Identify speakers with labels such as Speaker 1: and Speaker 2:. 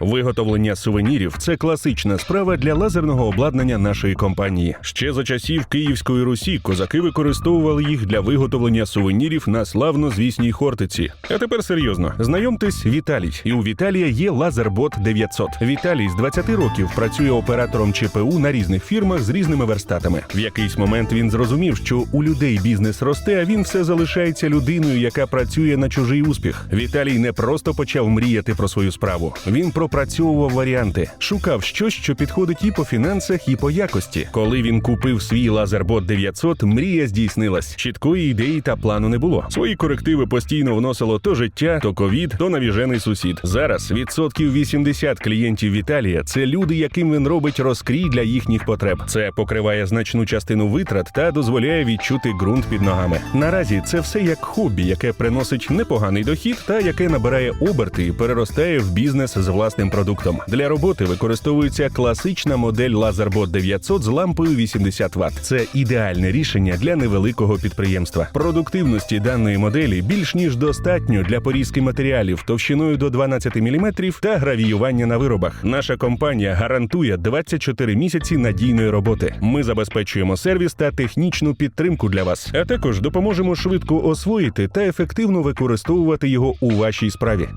Speaker 1: Виготовлення сувенірів це класична справа для лазерного обладнання нашої компанії. Ще за часів Київської Русі козаки використовували їх для виготовлення сувенірів на славно звісній Хортиці. А тепер серйозно, знайомтесь, Віталій. І у Віталія є лазербот 900. Віталій з 20 років працює оператором ЧПУ на різних фірмах з різними верстатами. В якийсь момент він зрозумів, що у людей бізнес росте, а він все залишається людиною, яка працює на чужий успіх. Віталій не просто почав мріяти про свою справу. Він пропрацьовував варіанти, шукав щось, що підходить і по фінансах, і по якості. Коли він купив свій лазербот 900, мрія здійснилась. Чіткої ідеї та плану не було. Свої корективи постійно вносило то життя, то ковід, то навіжений сусід. Зараз відсотків 80 клієнтів Віталія це люди, яким він робить розкрій для їхніх потреб. Це покриває значну частину витрат та дозволяє відчути ґрунт під ногами. Наразі це все як хобі, яке приносить непоганий дохід та яке набирає оберти і переростає в бізнес з власним продуктом. Для роботи використовується класична модель LaserBot 900 з лампою 80 Вт. Це ідеальне рішення для невеликого підприємства. Продуктивності даної моделі більш ніж достатньо для порізки матеріалів товщиною до 12 мм та гравіювання на виробах. Наша компанія гарантує 24 місяці надійної роботи. Ми забезпечуємо сервіс та технічну підтримку для вас, а також допоможемо швидко освоїти та ефективно використовувати його у вашій справі.